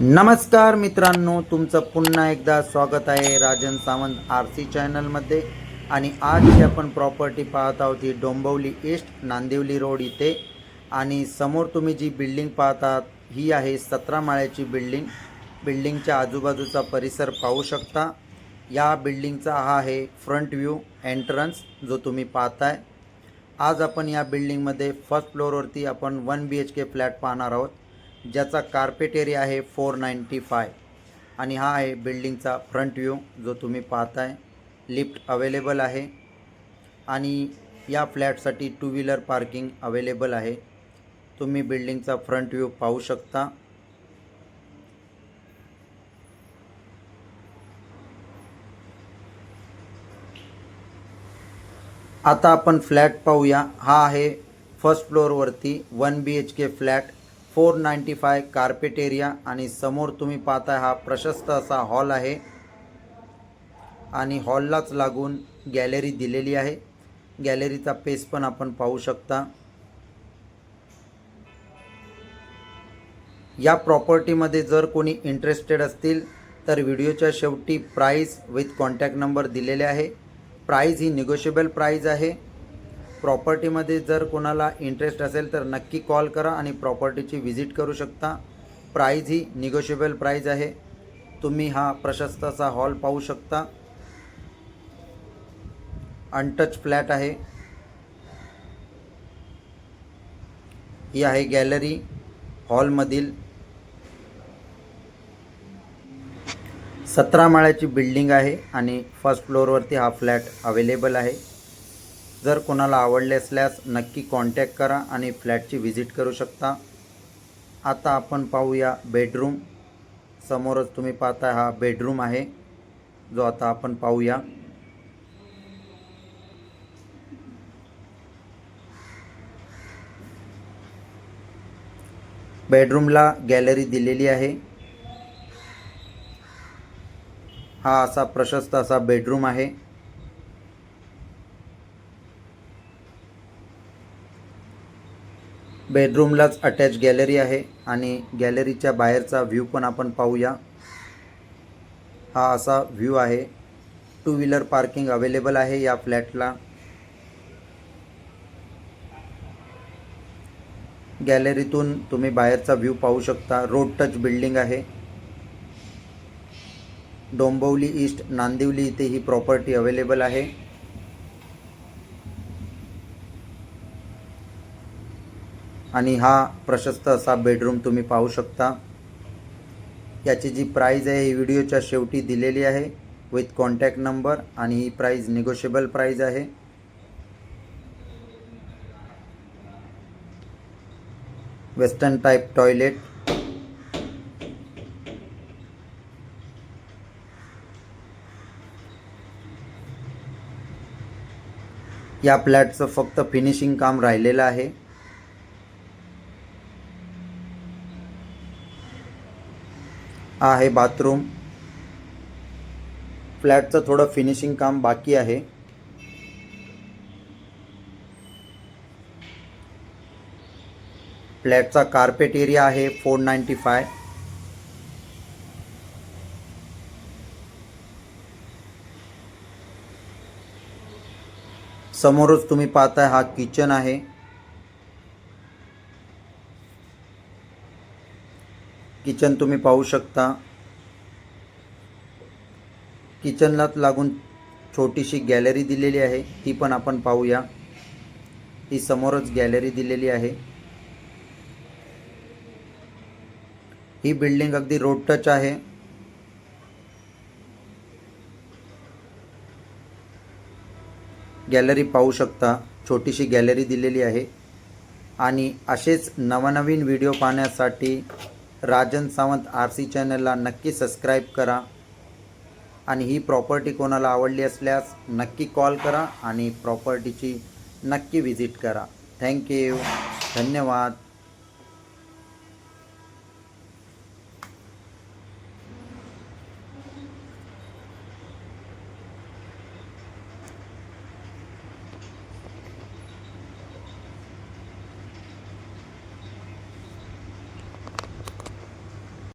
नमस्कार मित्रांनो तुमचं पुन्हा एकदा स्वागत आहे राजन सावंत आर सी चॅनलमध्ये. आणि आज जी आपण प्रॉपर्टी पाहत आहोत ही डोंबवली ईस्ट नांदिवली रोड इथे. आणि समोर तुम्ही जी बिल्डिंग पाहतात ही आहे सतरा माळ्याची बिल्डिंग बिल्डिंगच्या आजूबाजूचा परिसर पाहू शकता. या बिल्डिंगचा हा आहे फ्रंट व्ह्यू एंट्रन्स जो तुम्ही पाहताय. आज आपण या बिल्डिंगमध्ये फर्स्ट फ्लोअरवरती आपण one B H K flat पाहणार आहोत. ज्याचा कार्पेट एरिया आहे फोर नाईंटी फाय आणि हा आहे बिल्डिंगचा फ्रंट व्ह्यू जो तुम्ही पाहताय. लिफ्ट अवेलेबल आहे. आणि या फ्लॅटसाठी टू व्हीलर पार्किंग अवेलेबल आहे. तुम्ही बिल्डिंगचा फ्रंट व्ह्यू पाहू शकता. आता आपण फ्लॅट पाहूया. हा आहे first फ्लोअरवरती one B H K flat four ninety five carpet area आणि समोर तुम्ही पाहताय हा प्रशस्त असा हॉल आहे. आणि हॉललाच लागून गॅलरी दिलेली आहे. गॅलरीचा पेस पण आपण पाहू शकता. या प्रॉपर्टीमध्ये जर कोणी इंटरेस्टेड असतील तर व्हिडिओच्या शेवटी प्राईस विथ कॉन्टॅक्ट नंबर दिलेले आहे. प्राईज ही निगोशिएबल प्राईज आहे. प्रॉपर्टीमध्ये जर कोणाला इंटरेस्ट असेल तर नक्की कॉल करा आणि प्रॉपर्टीची व्हिजिट करू शकता. प्राईज ही निगोशिएबल प्राईज आहे. तुम्ही हा प्रशस्त असा हॉल पाहू शकता. अनटच फ्लॅट आहे. ही आहे गॅलरी हॉलमधील सतरा माळ्याची बिल्डिंग आहे आणि फर्स्ट फ्लोअरवरती हा फ्लॅट अवेलेबल आहे. जर कोणाला आवडले असल्यास नक्की कॉन्टॅक्ट करा आणि फ्लॅटची व्हिजिट करू शकता. आता आपण पाहूया बेडरूम समोरच तुम्ही पाहता हा बेडरूम आहे. जो आता आपण पाहूया. बेडरूमला गॅलरी दिलेली आहे. हा असा प्रशस्त असा बेडरूम आहे. बेडरूमलाच अटॅच गॅलरी आहे आणि गॅलरीच्या बाहेरचा व्ह्यू पण आपण पाहूया. हा असा व्ह्यू आहे. टू व्हीलर पार्किंग अवेलेबल आहे या फ्लॅटला गॅलरीतून तुम्ही बाहेरचा व्ह्यू पाहू शकता. रोड टच बिल्डिंग आहे. डोंबवली ईस्ट नांदिवली इथे ही प्रॉपर्टी अवेलेबल आहे. आणि हा प्रशस्त असा बेडरूम तुम्ही पाहू शकता. याची जी प्राईज आहे ही व्हिडिओच्या शेवटी दिलेली आहे विथ कॉन्टॅक्ट नंबर आणि ही प्राईज निगोशिएबल प्राईज आहे. वेस्टर्न टाईप टॉयलेट या फ्लॅटचं फक्त फिनिशिंग काम राहिलेलं आहे. हा आहे बाथरूम. फ्लॅटचं थोडं फिनिशिंग काम बाकी आहे. फ्लॅटचा कार्पेट एरिया आहे फोर नाईंटी फाय समोरच तुम्ही पाहताय हा किचन आहे. किचन तुम्ही पाहू शकता. किचनलाच लागून छोटीशी गॅलरी दिलेली आहे ती पण आपण पाहूया. ही समोरच गॅलरी दिलेली आहे. ही बिल्डिंग अगदी रोड टच आहे. गॅलरी पाहू शकता छोटीशी गॅलरी दिलेली आहे. आणि असेच नवनवीन व्हिडिओ पाहण्यासाठी राजन सावंत आर सी चॅनलला नक्की सबस्क्राईब करा. आणि ही प्रॉपर्टी कोणाला आवडली असल्यास नक्की कॉल करा आणि प्रॉपर्टीची नक्की व्हिजिट करा. थँक्यू धन्यवाद.